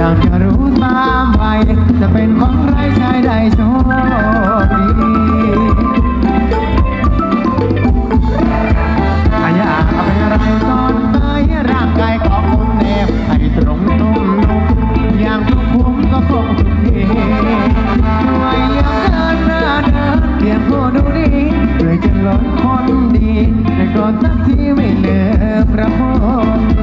อยากจะรู้ตามไปจะเป็นของใครชายใดโชคดีอยากเป็นอะไรตอนเตยร่างกายของคุณเนบให้ตรงนุ่มนุ่มอย่างทุกคุมก็คงทุกทีไม่เลี้งเกินหน้าเดินเพียงผู้ดูดีเลยจะหลงคนดีแตกอนสักที่ไม่เลอกประพง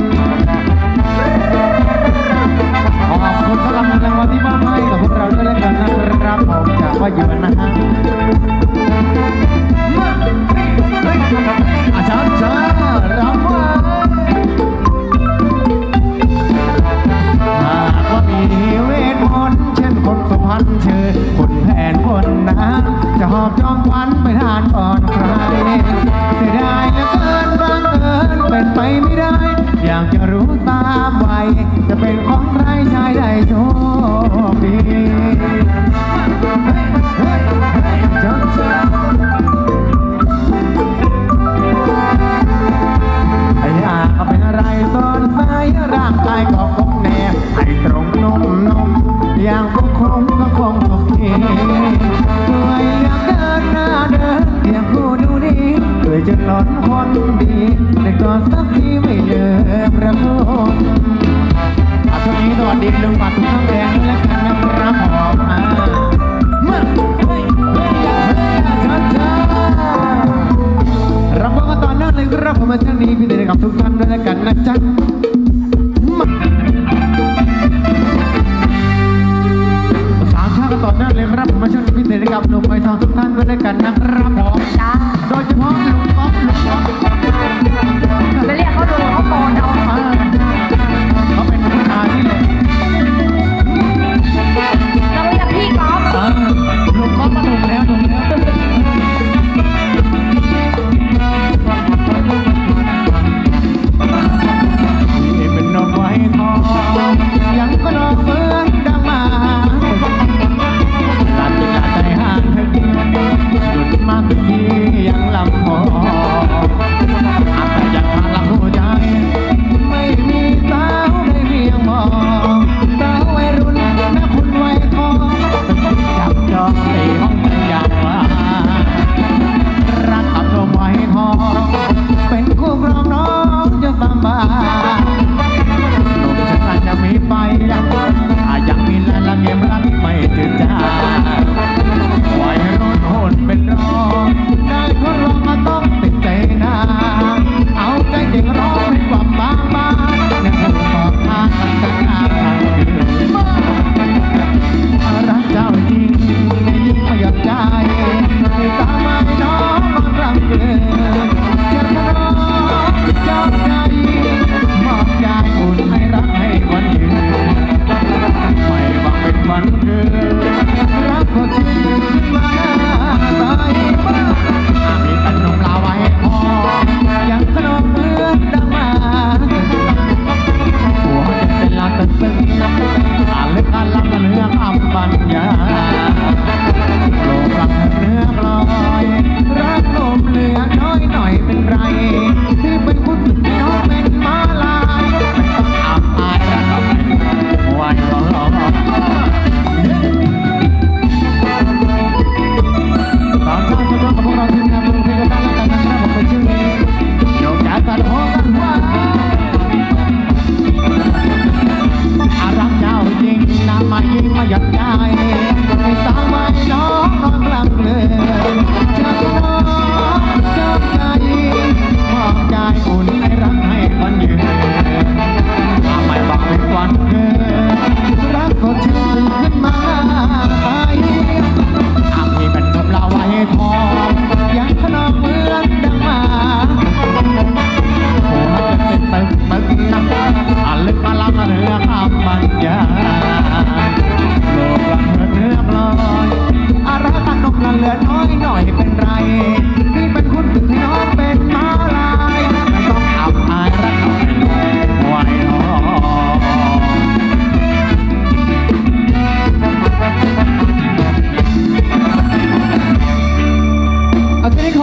เป็นของไครชายได้โซ 挂不。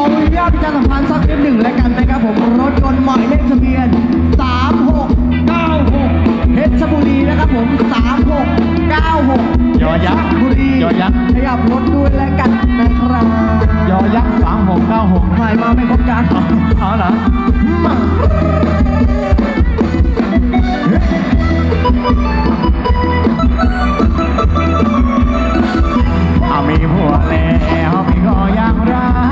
อนุญาตประชาสัมพันธ์สักนิดหนึ่งแล้วกันนะครับผมรถยนต์หมายเลขทะเบียน 3696เพชรชบุรีนะครับผม 3696ยอยักษ์บุรียอยักษ์ขยับรถด้วยแล้วกันนะครับยอยักษ์3696ถ่ายมาไม่ครบจานเอาเหรอมีผัวแล้วพี่ก็ยังรัก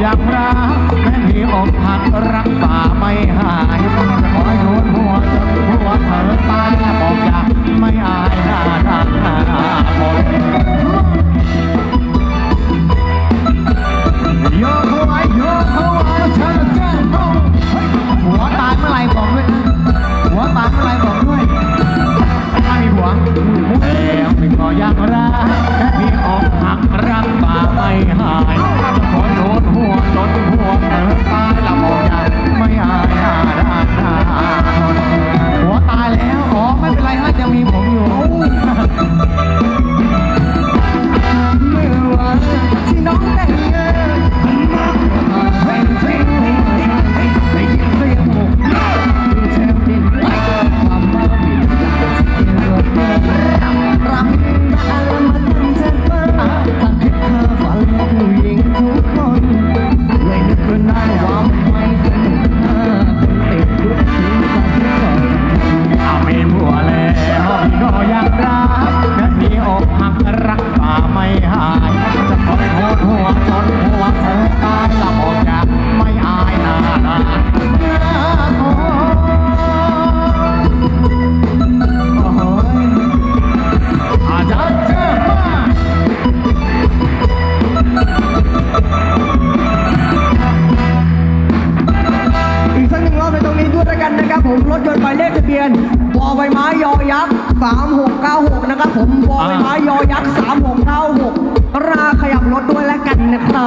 อยากรักแม้มีอกหักรักษาไม่หาย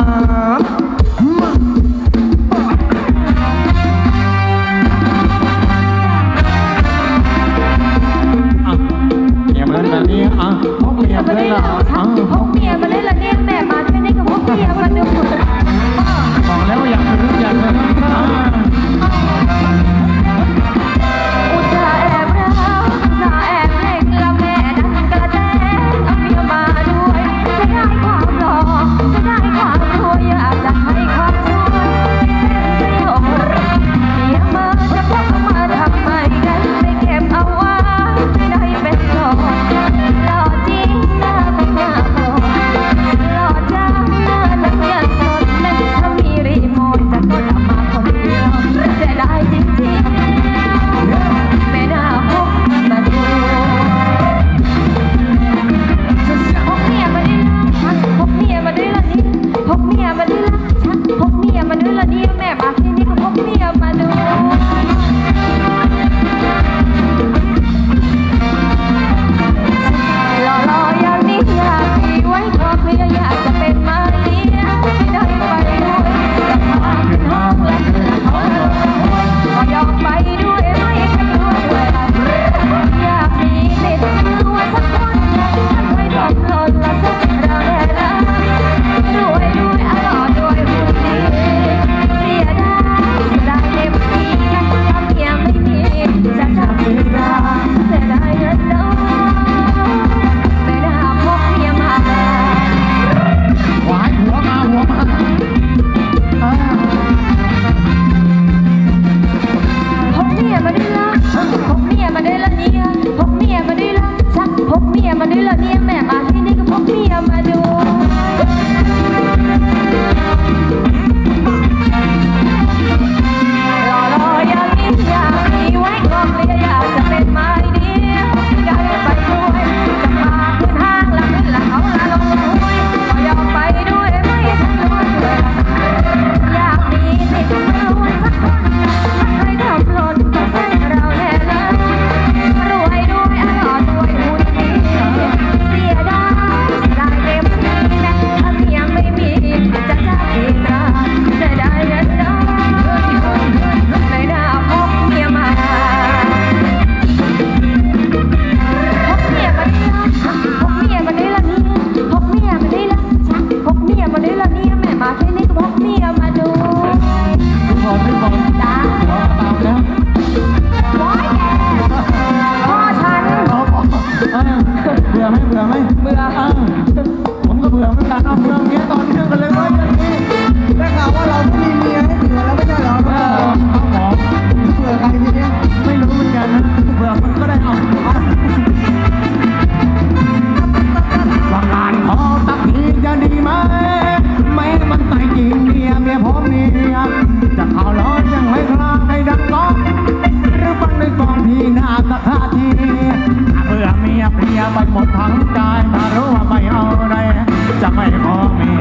Bye. เบื่อไหมเบื่อไหมเบื่อค่ะผมก็เบื่อเหมือนกันเอาเบื่อเงี้ตอนเที่ยงกันเลยว่าอย่างนี้ได้ข่าวว่าเราไม่มี ไปหมดทั้งกายถ้ารู้ว่าไม่เอาไรจะไม่พอมี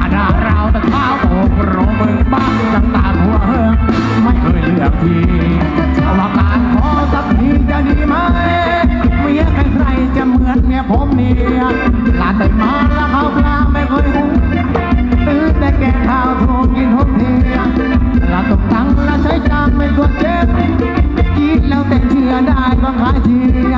อัาราวตะท้าโอบโรงมึงบ้างจังตาหัวเฮิงไม่เคยเลือกทีว่าการขอสักทีจะดีไหมเมียใครใครจะเหมือนเมียผมเนี่ยหลานตื่นมาแล้วเขาปลาไม่เคยหุ้งตื่นแต่แกงข้าวโทกินหกเทียหลานตกตังและใช้จางไม่ควเจ็บกินแล้วแต่เชื่อได้ก็งครั้งเทีย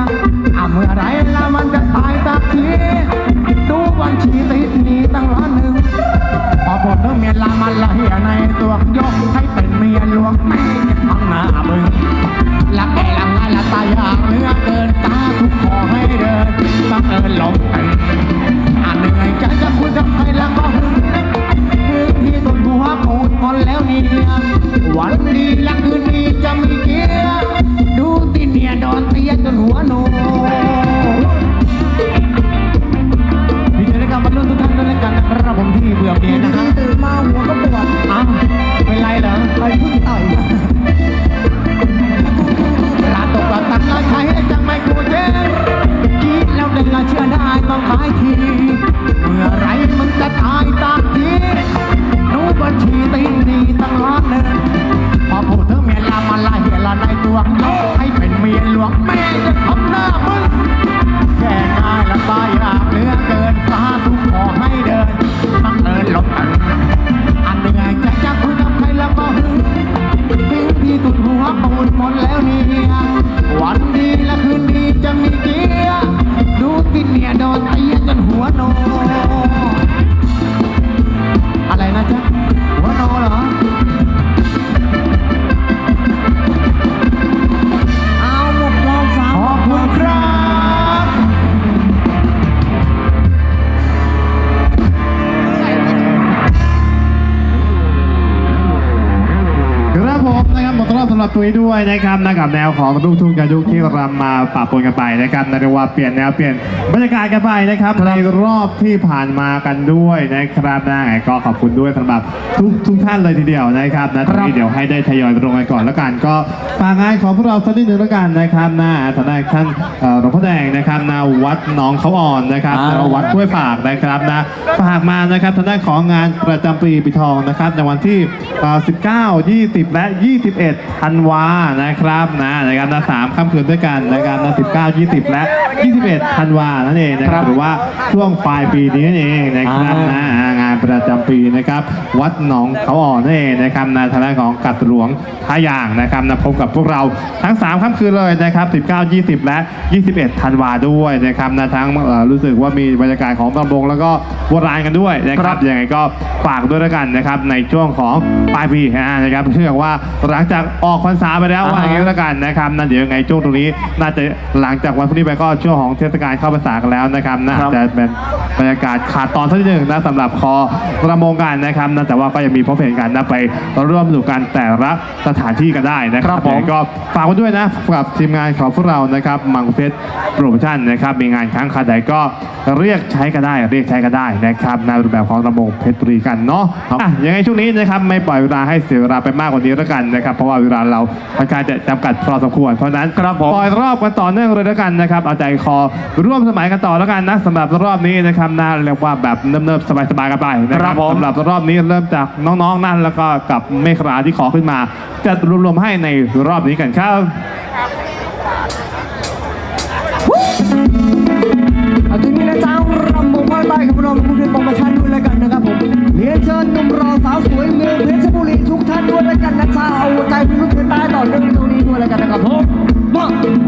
ดอนจนหัวโนดีใจด้วยกันบรรลุทุกท่านด้วยแล้วกันนะครับผมที่เบื่อเมียนะฮะตื่นมาหัวก็ปวดอ้าวเป็นไรเหรอไปพึ่งต่อยลาตกลาตัดลาใช้จังไม่กลัวเจ๊กินแล้วเด็กลาเชื่อได้ต้องขายทีเมื่อไรมึงจะตายตามทีหนูบัญชีตีนดีตั้งล้านเนินพอพูดถึงเมียลามาลาเหียลาในตัว ตัวนี้ด้วยนะครับนะกับแนวของลูกทุ่งกับยุคที่รำมาปะปนกันไปนะครับในเรียกว่าเปลี่ยนแนวเปลี่ยนบรรยากาศกันไปนะครับในรอบที่ผ่านมากันด้วยนะครับนะก็ขอบคุณด้วยสำหรับทุกทุกท่านเลยทีเดียวนะครับนะทีนี้เดี๋ยวให้ได้ทยอยลงกันก่อนแล้วกันก็ฝากงานของพวกเราสักนิดหนึ่งแล้วกันนะครับนะทางด้านท่านเอ่อหลวงพ่อแดงนะครับนะวัดหนองเขาอ่อนนะครับอ่าแล้ววัดห้วยฝากนะครับนะฝากมานะครับทางด้านของงานประจำปีปีทองนะครับในวันที่เอ่อ19 20 และ 21ธันวานะครับนะนะครับนะสามค่ำคืนด้วยกันนะครับนะ19 20และ21ธันวานั่นเองนะครับหรือว่าช่วงปลายปีนี้นั่นเองนะครับนะอ่างานประจำปีนะครับ วัดหนองเขาอ่อนนั่นเองนะครับนะทางด้านของกัดหลวงท่ายางนะครับนะพบกับพวกเราทั้ง 3ค่ำคืนเลยนะครับ 19 20 และ 21 ธันวาด้วยนะครับนะทั้งเอ่อรู้สึกว่ามีบรรยากาศของตำบงแล้วก็โบราณกันด้วยนะครับยังไงก็ฝากด้วยแล้วกันนะครับในช่วงของปลายปีอ่านะครับเชื่อว่าหลังจากออกพรรษาไปแล้วอ่าฮะว่าอย่างนี้แล้วกันนะครับนั่นเดี๋ยวยังไงช่วงตรงนี้ น่าจะหลังจากวันพรุ่งนี้ไปก็ช่วงของเทศกาลเข้าพรรษากันแล้วนะครับน่าจะเป็นบรรยากาศขาดตอนสักนิดหนึ่งนะสำหรับคอประมงกันนะครับนะแต่ว่าก็ยังมีพบเห็นกันนะไปร่วมสนุกกันแต่ละสถานที่กันได้นะคครัรับบผม ยังไงก็ฝากไว้ด้วยนะกับทีมงานของพวกเรานะครับมังเฟสโปรโมชั่นนะครับมีงานครั้งคราใดก็เรียกใช้ก็ได้ เรียกใช้ก็ได้นะครับในรูปแบบของระมงเพชรบุรีกันเนาะอะยังไงช่วงนี้นะครับไม่ปล่อยเวลาให้เสียเวลาไปมากกว่านี้แล้วกันนะครับเพราะว่าเวลาเราค่อนข้างจะจำกัดพอสมควรเพราะฉะนั้น ครับผม ปล่อยรอบกันต่อเนื่องเลยแล้วกันนะครับเอาใจคอร่วมสมัยกันต่อแล้วกันนะสำหรับรอบนี้นะครับน่าเรียกว่าแบบเนิบๆสบายๆกันไปนะครับผมสำหรับรอบนี้เริ่มจากน้องๆนั่นแล้วก็กับเมฆราที่ขอขึ้นมา จะรวมๆให้ในรอบนี้กันครับเอาทีนี้นะเจ้ารำวงภาคใต้ครับพี่น้องผู้เรียนปรโมชันด้วยแล้วกันนะครับผมเรียนเชิญนุ่มรอสาวสวยเมืองเพชรบุรีทุกท่านด้วยแล้วกันนะจ๊ะเอาใจไปลูกขึ้นใต้ต่อเนื่องนตรงนี้ด้วยแล้วกันนะครับผมมา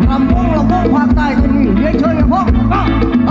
รำวงเรำวงภาคใต้คนนี้เรียนเชิญกับพวกไป